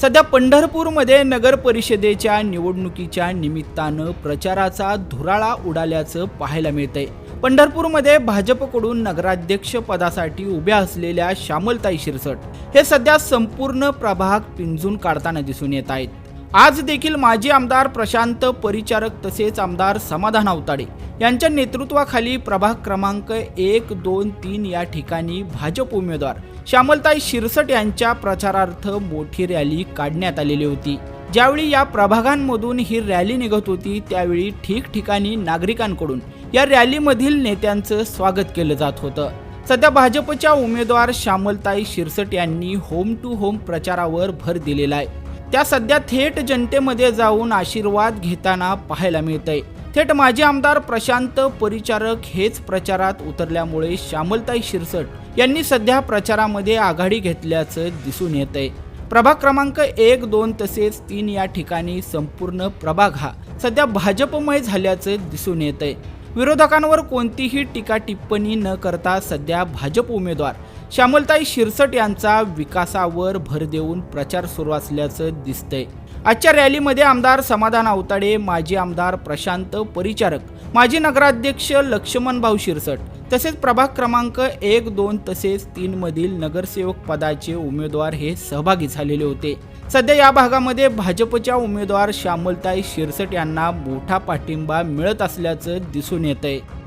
सध्या पंढरपूरमध्ये नगर परिषदेच्या निवडणुकीच्या निमित्तानं प्रचाराचा धुराळा उडाल्याचं पाहायला मिळतंय. पंढरपूरमध्ये भाजपकडून नगराध्यक्ष पदासाठी उभ्या असलेल्या श्यामलताई शिरसट हे सध्या संपूर्ण प्रभाग पिंजून काढताना दिसून येत आहेत. आज देखील माजी आमदार प्रशांत परिचारक तसेच आमदार समाधान अवताडे यांच्या नेतृत्वाखाली प्रभाग क्रमांक एक दोन तीन या ठिकाणी भाजप उमेदवार श्यामलताई शिरसट यांच्या प्रचारार्थ मोठी रॅली काढण्यात आलेली होती. ज्यावेळी या प्रभागांमधून ही रॅली निघत होती त्यावेळी ठिकठिकाणी नागरिकांकडून या रॅलीमधील नेत्यांचं स्वागत केलं जात होतं. सध्या भाजपच्या उमेदवार श्यामलताई शिरसट यांनी होम टू होम प्रचारावर भर दिलेला आहे. त्या सध्या थेट जनतेमध्ये जाऊन आशीर्वाद घेताना पाहायला मिळतंय. थेट माजी आमदार प्रशांत परिचारक हेच प्रचारात उतरल्यामुळे श्यामलताई शिरसट यांनी सध्या प्रचारामध्ये आघाडी घेतल्याचं दिसून येतंय. प्रभाग क्रमांक एक दोन तसेच तीन या ठिकाणी संपूर्ण प्रभाग हा सध्या भाजपमय झाल्याचं दिसून येतंय. विरोधकांवर कोणतीही टीका टिप्पणी न करता सध्या भाजप उमेदवार श्यामलताई शिरसट यांचा विकासावर भर देऊन प्रचार सुरू असल्याचं दिसतंय. आजच्या रॅलीमध्ये आमदार समाधान अवताडे माजी आमदार प्रशांत परिचारक माजी नगराध्यक्ष लक्ष्मण भाऊ शिरसट तसेच प्रभाग क्रमांक एक दोन तसेच तीन मधील नगरसेवक पदाचे उमेदवार हे सहभागी झालेले होते. सध्या या भागामध्ये भाजपच्या उमेदवार श्यामलताई शिरसट यांना मोठा पाठिंबा मिळत असल्याचं दिसून येत आहे